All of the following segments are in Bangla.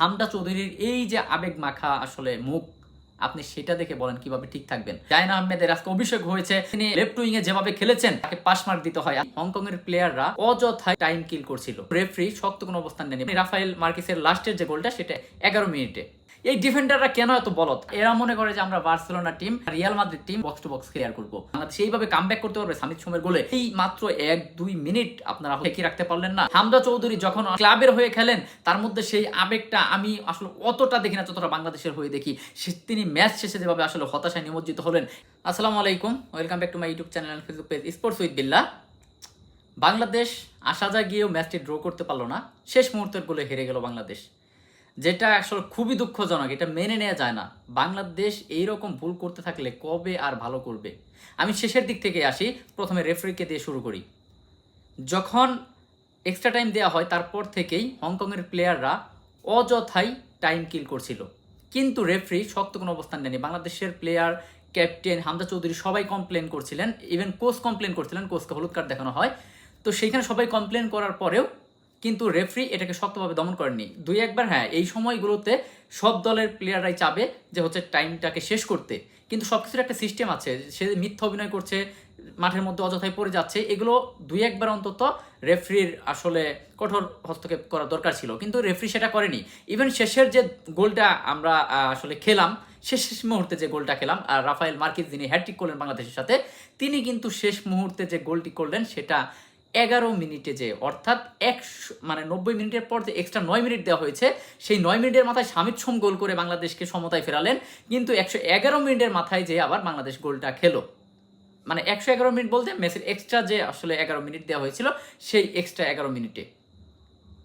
হামদা চৌধুরীর এই যে আবেগ মাখা আসলে মুখ, আপনি সেটা দেখে বলেন কীভাবে ঠিক থাকবেন। জায়না আহমেদের আজকে অভিষেক হয়েছে, তিনি লেফট উইং এ যেভাবে খেলেছেন, তাকে পাস মার্ক দিতে হয়। হংকং এর প্লেয়াররা অযথায় টাইম কিল করছিল। রেফারি শক্ত কোনো অবস্থান নেই রাফায়েল মার্কিসের লাস্টের যে গোলটা, সেটা এগারো মিনিটে। এই ডিফেন্ডাররা কেন এত বলত এরা মনে করে যে আমরা Barcelona team Real Madrid team box to box clear করব। সেইভাবে কামব্যাক করতে পারবে সামিত সোমের গোলে? এই মাত্র এক, দুই মিনিট আপনারা ঠেকিয়ে রাখতে পারলেন না। হামদা চৌধুরী যখন ক্লাবের হয়ে খেলেন, তার মধ্যে সেই আবেগটা আমি আসলে অতটা দেখি না, যতটা বাংলাদেশের হয়ে দেখি। তিনি ম্যাচ শেষে যেভাবে আসলে হতাশায় নিমজ্জিত হলেন। আসসালামু আলাইকুম welcome back to my YouTube channel and Facebook page sports with Billa Bangladesh আসা যা গিয়েও ম্যাচটি ড্র করতে পারল না। শেষ মুহূর্তের গোলে হেরে গেল বাংলাদেশ। যেটা আসলে খুবই দুঃখজনক, এটা মেনে নেওয়া যায় না। বাংলাদেশ এই রকম ভুল করতে থাকলে কবে আর ভালো করবে? আমি শেষের দিক থেকে আসি, প্রথমে রেফারিকে দিয়ে শুরু করি। যখন এক্সট্রা টাইম দেওয়া হয়, তারপর থেকেই হংকংয়ের প্লেয়াররা অযথাই টাইম কিল করছিল। কিন্তু রেফারি শক্ত কোনো অবস্থান নেয়নি বাংলাদেশের প্লেয়ার ক্যাপ্টেন হামদা চৌধুরী সবাই কমপ্লেন করছিলেন। ইভেন কোচ কমপ্লেন করছিলেন। কোচকে হলুদ কার্ড দেখানো হয়। তো সেইখানে সবাই কমপ্লেন করার পরেও কিন্তু রেফারি এটাকে শক্তভাবে দমন করেননি। দুই একবার হ্যাঁ এই সময়গুলোতে সব দলের প্লেয়াররাই চাবে যে হচ্ছে টাইমটাকে শেষ করতে। কিন্তু সব কিছুর একটা সিস্টেম আছে, সে মিথ্যা অভিনয় করছে, মাঠের মধ্যে অযথায় পড়ে যাচ্ছে, এগুলো দুই একবার অন্তত রেফরির আসলে কঠোর হস্তক্ষেপ করা দরকার ছিল। কিন্তু রেফরি সেটা করেনি। ইভেন শেষের যে গোলটা আমরা আসলে খেলাম, শেষ শেষ মুহূর্তে যে গোলটা খেলাম আর রাফায়েল মার্কিস যিনি হ্যাট্রিক করলেন বাংলাদেশের সাথে, তিনি কিন্তু শেষ মুহূর্তে যে গোলটি করলেন, সেটা এগারো মিনিটে যে, অর্থাৎ একশো মানে নব্বই মিনিটের পর যে এক্সট্রা নয় মিনিট দেওয়া হয়েছে, সেই নয় মিনিটের মাথায় স্বামীর সোম গোল করে বাংলাদেশকে সমতায় ফেরালেন, কিন্তু একশো এগারো মিনিটের মাথায় যে আবার বাংলাদেশ গোলটা খেলো। মানে একশো এগারো মিনিট বলতে মেসির এক্সট্রা যে আসলে এগারো মিনিট দেওয়া হয়েছিল, সেই এক্সট্রা এগারো মিনিটে।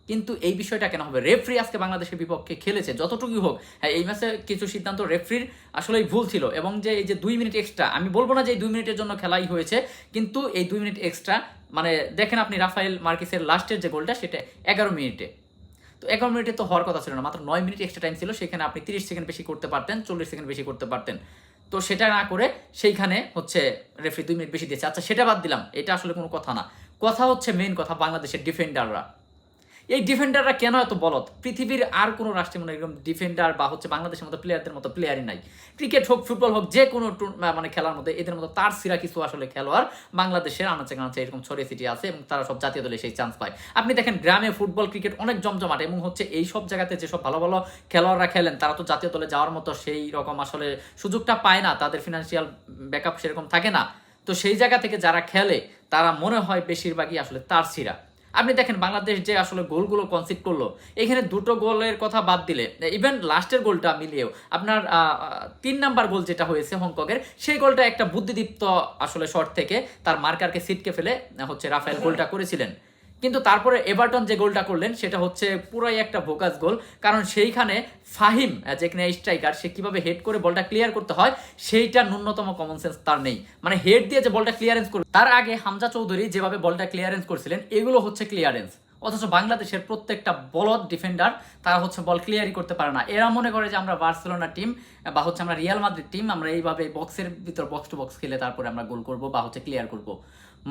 কিন্তু এই বিষয়টা কেন হবে? রেফরি আজকে বাংলাদেশের বিপক্ষে খেলেছে, যতটুকুই হোক। হ্যাঁ এই ম্যাচে কিছু সিদ্ধান্ত রেফরির আসলেই ভুল ছিল, এবং যে এই যে দুই মিনিট এক্সট্রা আমি বলব না যে এই দুই মিনিটের জন্য খেলাই হয়েছে, কিন্তু এই দুই মিনিট এক্সট্রা মানে দেখেন আপনি রাফায়েল মার্কিসের লাস্টের যে গোলটা, সেটা এগারো মিনিটে। তো এগারো মিনিটে তো হওয়ার কথা ছিল না, মাত্র নয় মিনিট এক্সট্রা টাইম ছিল, সেখানে আপনি তিরিশ সেকেন্ড বেশি করতে পারতেন, চল্লিশ সেকেন্ড বেশি করতে পারতেন। তো সেটা না করে সেইখানে হচ্ছে রেফারি দুই মিনিট বেশি দিয়েছে। আচ্ছা সেটা বাদ দিলাম, এটা আসলে কোনো কথা না। কথা হচ্ছে মেন কথা, বাংলাদেশের ডিফেন্ডাররা এই ডিফেন্ডাররা কেন এত বলত পৃথিবীর আর কোনো রাষ্ট্রে মনে এরকম ডিফেন্ডার বা হচ্ছে বাংলাদেশের মতো প্লেয়ারদের মতো প্লেয়ারই নাই। ক্রিকেট হোক ফুটবল হোক, যে কোনো মানে খেলার মধ্যে এদের মতো তার সিরা কিছু আসলে খেলোয়াড় বাংলাদেশের আনাচে কানাচে এরকম ছড়িয়ে ছিটিয়ে আছে এবং তারা সব জাতীয় দলে সেই চান্স পায়। আপনি দেখেন গ্রামে ফুটবল ক্রিকেট অনেক জমজমাট এবং হচ্ছে এই সব জায়গাতে যেসব ভালো ভালো খেলোয়াড়রা খেলেন, তারা তো জাতীয় দলে যাওয়ার মতো সেই রকম আসলে সুযোগটা পায় না, তাদের ফিনান্সিয়াল ব্যাকআপ সেরকম থাকে না। তো সেই জায়গা থেকে যারা খেলে, তারা মনে হয় বেশিরভাগই আসলে তার সিরা। আপনি দেখেন বাংলাদেশ যে আসলে গোলগুলো কনসিড করল, এখানে দুটো গোলের কথা বাদ দিলে ইভেন লাস্টের গোলটা মিলিয়েও, আপনার তিন নাম্বার গোল যেটা হয়েছে হংকংয়ের, সেই গোলটা একটা বুদ্ধিদীপ্ত আসলে শট থেকে তার মার্কারকে সিটকে ফেলে, হচ্ছে রাফেল গোলটা করেছিলেন। কিন্তু তারপরে এভারটন যে গোলটা করলেন, সেটা হচ্ছে পুরাই একটা ভোকাস গোল। কারণ সেইখানে ফাহিম যেখানে স্ট্রাইকার সে কীভাবে হেড করে বলটা ক্লিয়ার করতে হয়, সেইটা ন্যূনতম কমন সেন্স তার নেই। মানে হেড দিয়ে যে বলটা ক্লিয়ারেন্স করবে, তার আগে হামজা চৌধুরী যেভাবে বলটা ক্লিয়ারেন্স করছিলেন, এগুলো হচ্ছে ক্লিয়ারেন্স অথচ বাংলাদেশের প্রত্যেকটা বলদ ডিফেন্ডার তারা হচ্ছে বল ক্লিয়ারই করতে পারে না। এরা মনে করে যে আমরা বার্সেলোনা টিম বা হচ্ছে আমরা রিয়াল মাদ্রিদ টিম আমরা এইভাবে বক্সের ভিতর বক্স টু বক্স খেলে তারপরে আমরা গোল করব, বা হচ্ছে ক্লিয়ার করব।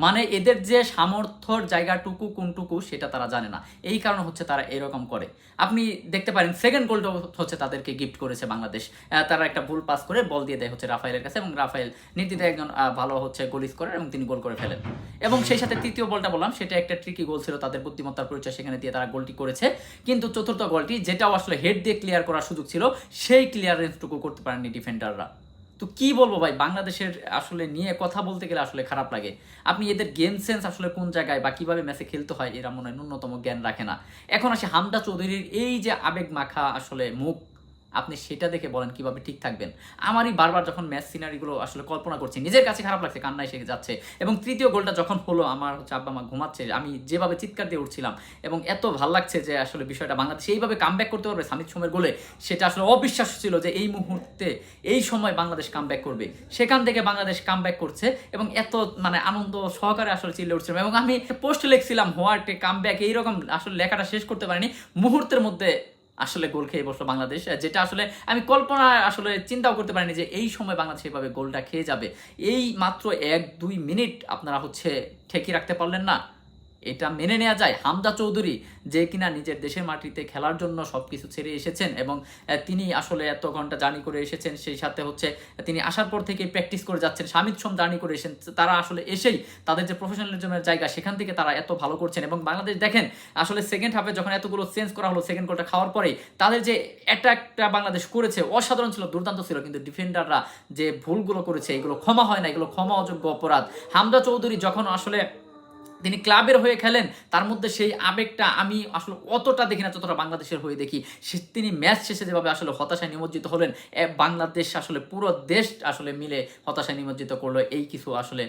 মানে এদের যে সামর্থ্যর জায়গাটুকু, কোনটুকু সেটা তারা জানে না। এই কারণে হচ্ছে তারা এরকম করে। আপনি দেখতে পারেন সেকেন্ড গোলটা হচ্ছে তাদেরকে গিফট করেছে বাংলাদেশ। তারা একটা ভুল পাস করে বল দিয়ে দেয় হচ্ছে রাফায়েলের কাছে এবং রাফায়েল নীতিতে একজন ভালো হচ্ছে গোলিস করেন এবং তিনি গোল করে ফেলেন। এবং সেই সাথে তৃতীয় বলটা বললাম, সেটা একটা ট্রিকি গোল ছিল তাদের বুদ্ধিমত্তার পরিচয় সেখানে দিয়ে তারা গোলটি করেছে। কিন্তু চতুর্থ গোলটি যেটাও আসলে হেড দিয়ে ক্লিয়ার করার সুযোগ ছিল, সেই ক্লিয়ারেন্সটুকু করতে পারেননি ডিফেন্ডাররা তো কি বলব ভাই? বাংলাদেশের আসলে নিয়ে কথা বলতে গেলে আসলে খারাপ লাগে। আপনি এদের গেম সেন্স আসলে কোন জায়গায় বা কীভাবে ম্যাচে খেলতে হয়, এরা মনে হয় ন্যূনতম জ্ঞান রাখে না। এখন আসে হামদা চৌধুরীর এই যে আবেগ মাখা আসলে মুখ আপনি সেটা দেখে বলেন কীভাবে ঠিক থাকবেন। আমারই বারবার যখন ম্যাচ সিনারিগুলো আসলে কল্পনা করছি, নিজের কাছে খারাপ লাগছে কান্না এসে যাচ্ছে। এবং তৃতীয় গোলটা যখন হলো, আমার হচ্ছে আব্বা মা ঘুমাচ্ছে, আমি যেভাবে চিৎকার দিয়ে উঠছিলাম, এবং এত ভালো লাগছে যে আসলে বিষয়টা বাংলাদেশ এইভাবে কামব্যাক করতে পারবে সামিত সোমের গোলে সেটা আসলে অবিশ্বাস ছিল যে এই মুহূর্তে, এই সময় বাংলাদেশ কামব্যাক করবে। সেখান থেকে বাংলাদেশ কামব্যাক করছে, এবং এত মানে আনন্দ সহকারে আসলে চিল্লে উঠছিলাম। এবং আমি পোস্ট লিখছিলাম, হোয়াট কামব্যাক এইরকম আসলে লেখাটা শেষ করতে পারিনি। মুহূর্তের মধ্যে আসলে গোল খেয়ে বসল বাংলাদেশ। যেটা আসলে আমি কল্পনা আসলে চিন্তাও করতে পারিনি যে এই সময় বাংলাদেশ এভাবে গোলটা খেয়ে যাবে। এই মাত্র এক দুই মিনিট আপনারা হচ্ছে ঠেকিয়ে রাখতে পারলেন না। এটা মেনে নেওয়া যায়। হামদা চৌধুরী যে কিনা নিজের দেশের মাটিতে খেলার জন্য সবকিছু ছেড়ে এসেছেন এবং তিনি আসলে এত ঘণ্টা জার্নি করে এসেছেন, সেই সাথে হচ্ছে তিনি আসার পর থেকে প্র্যাকটিস করে যাচ্ছেন স্বামীর সোম জার্নি করে এসেছেন, তারা আসলে এসেই তাদের যে প্রফেশনালিজমের জায়গা, সেখান থেকে তারা এত ভালো করছেন এবং বাংলাদেশ দেখেন, আসলে সেকেন্ড হাফে যখন এতগুলো চেঞ্জ করা হলো সেকেন্ড গোলটা খাওয়ার পরে তাদের যে অ্যাটাকটা বাংলাদেশ করেছে, অসাধারণ ছিল, দুর্দান্ত ছিল, কিন্তু ডিফেন্ডাররা যে ভুলগুলো করেছে, এগুলো ক্ষমা হয় না, এগুলো ক্ষমা অযোগ্য অপরাধ। হামদা চৌধুরী যখন আসলে তিনি ক্লাবের হয়ে খেলেন, তার মধ্যে সেই আবেগটা আমি আসলে অতটা দেখি না, যতটা বাংলাদেশের হয়ে দেখি। সে তিনি ম্যাচ শেষে যেভাবে আসলে হতাশায় নিমজ্জিত হলেন বাংলাদেশ আসলে পুরো দেশ আসলে মিলে হতাশায় নিমজ্জিত করল। এই কিছু আসলে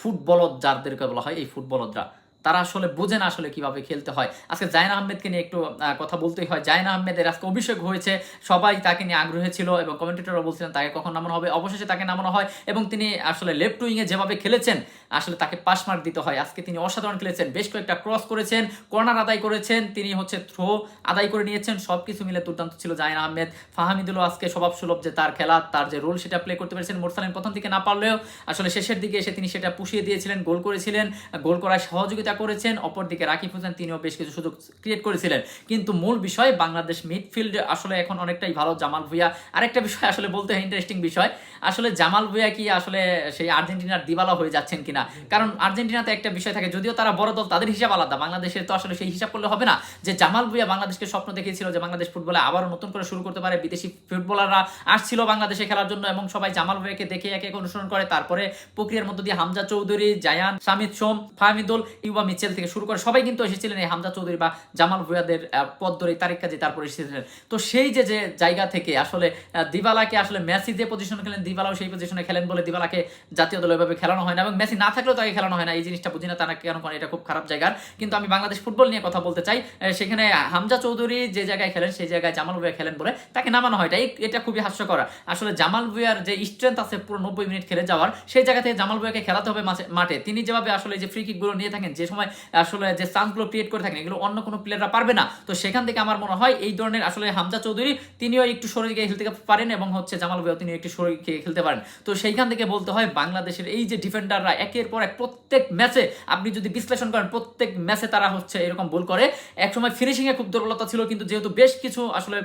ফুটবলত যাদেরকে বলা হয়, এই ফুটবলদরা তারা আসলে বোঝে না আসলে কীভাবে খেলতে হয়। আজকে জায়ন আহমেদকে নিয়ে একটু কথা বলতেই হয়। জায়ন আহমেদের আজকে অভিষেক হয়েছে। সবাই তাকে নিয়ে আগ্রহী ছিল এবং কমেন্টেটররা বলছিলেন, তাকে কখন নামানো হবে? অবশেষে তাকে নামানো হয় এবং তিনি আসলে লেফট উইংয়ে যেভাবে খেলেছেন, আসলে তাকে পাস মার্ক দিতে হয়। আজকে তিনি অসাধারণ খেলেছেন, বেশ কয়েকটা ক্রস করেছেন, কর্নার আদায় করেছেন, তিনি হচ্ছে থ্রো আদায় করে নিয়েছেন সব কিছু মিলে দুর্দান্ত ছিল জায়ন আহমেদ। ফাহামিদুলও আজকে স্বভাব সুলভ যে তার খেলা, তার যে রোল সেটা প্লে করতে পেরেছেন। মোরসালিন প্রথম দিকে না পারলেও আসলে শেষের দিকে এসে তিনি সেটা পুষিয়ে দিয়েছিলেন, গোল করেছিলেন। গোল করায় সহযোগিতা করেছেন, অপরদিকে রাকিব হোসেন তিনিও বেশ কিছু সুযোগ ক্রিয়েট করেছিলেন। কিন্তু মূল বিষয় বাংলাদেশ মিডফিল্ড আসলে এখন অনেকটাই ভালো জামাল ভুইয়া। আরেকটা বিষয় আসলে বলতে হয় ইন্টারেস্টিং বিষয়, আসলে জামাল ভুইয়া কি আসলে সেই আর্জেন্টিনার দিবালা হয়ে যাচ্ছেন কিনা? কারণ আর্জেন্টিনাতে একটা বিষয় থাকে, যদিও তারা বড় দল, তাদের হিসাব আলাদা। বাংলাদেশের তো আসলে সেই হিসাব করলে হবে না। যে জামাল ভুইয়া বাংলাদেশকে স্বপ্ন দেখিয়েছিল যে বাংলাদেশ ফুটবলে আবারও নতুন করে শুরু করতে পারে, বিদেশি ফুটবলাররা আসছিল বাংলাদেশে খেলার জন্য এবং সবাই জামাল ভুইয়াকে দেখে একে অনুসরণ করে। তারপরে প্রক্রিয়ার মধ্য দিয়ে হামজা চৌধুরী, জায়ান, সামিদ সোম, ফাহমিদুল ইউবা মিচেল থেকে শুরু করে সবাই কিন্তু এসেছিলেন এই হামজা চৌধুরী বা জামাল ভুইয়াদের আহ, পদ ধরে তারিখ কাজে তারপরে এসেছিলেন। তো সেই যে যে জায়গা থেকে আসলে দিবালাকে আসলে মেসি যে পজিশনে খেলেন দিবালাও সেই পজিশনে খেলেন বলে দিবালাকে জাতীয় দলে এভাবে খেলানো হয় না এবং মেসি না থাকলেও তাকে খেলানো হয় না। এই জিনিসটা বুঝি না তারা কেন করে এটা খুব খারাপ জায়গার কিন্তু আমি বাংলাদেশ ফুটবল নিয়ে কথা বলতে চাই সেখানে হামজা চৌধুরী যে জায়গায় খেলেন সেই জায়গায় জামাল ভুইয়া খেলেন বলে তাকে নামানো হয়। এটা এটা খুবই হাস্যকর। আসলে জামাল ভুয়ার যে স্ট্রেংথ আছে পুরো নব্বই মিনিট খেলে যাওয়ার সেই জায়গা থেকে জামাল ভুয়াকে খেলাতে হবে মাঠে। তিনি যেভাবে আসলে যে ফ্রি কিকগুলো নিয়ে থাকেন যে সময় আসলে যে চান্সগুলো ক্রিয়েট করে থাকেন, এগুলো অন্য কোনো প্লেয়াররা পারবে না। তো সেখান থেকে আমার মনে হয় এই ধরনের আসলে হামজা চৌধুরী, তিনিও একটু শরীর গিয়ে খেলতে পারেন এবং হচ্ছে জামাল ভুইয়াও তিনি একটু শরীর গিয়ে খেলতে পারেন। তো সেইখান থেকে বলতে হয় বাংলাদেশের এই যে ডিফেন্ডাররা একের পর এক প্রত্যেক ম্যাচে আপনি যদি বিশ্লেষণ করেন, প্রত্যেক ম্যাচে তারা হচ্ছে এরকম ভুল করে। একসময় ফিনিশিংয়ে খুব দুর্বলতা ছিল, কিন্তু যেহেতু বেশ কিছু আসলে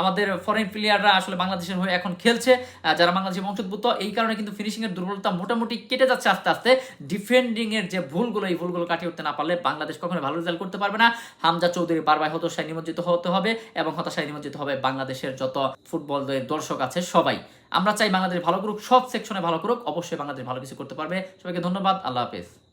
আমাদের ফরেন প্লেয়াররা আসলে বাংলাদেশের হয়ে এখন খেলছে যারা বাংলাদেশের বংশোদ্ভূত, এই কারণে কিন্তু ফিনিশিং এর দুর্বলতা মোটামুটি কেটে যাচ্ছে আস্তে আস্তে। ডিফেন্ডিং এর যে ভুলগুলো, এই ভুলগুলো কাটিয়ে উঠতে না পারলে বাংলাদেশ কখনো ভালো রেজাল্ট করতে পারবে না। হামজা চৌধুরী বারবার হতাশায় নিমজ্জিত হতে হবে এবং হতাশায় নিমজ্জিত হবে বাংলাদেশের যত ফুটবল দর্শক আছে সবাই। আমরা চাই বাংলাদেশ ভালো করুক, সব সেকশনে ভালো করুক, অবশ্যই বাংলাদেশ ভালো কিছু করতে পারবে। সবাইকে ধন্যবাদ, আল্লাহ হাফেজ।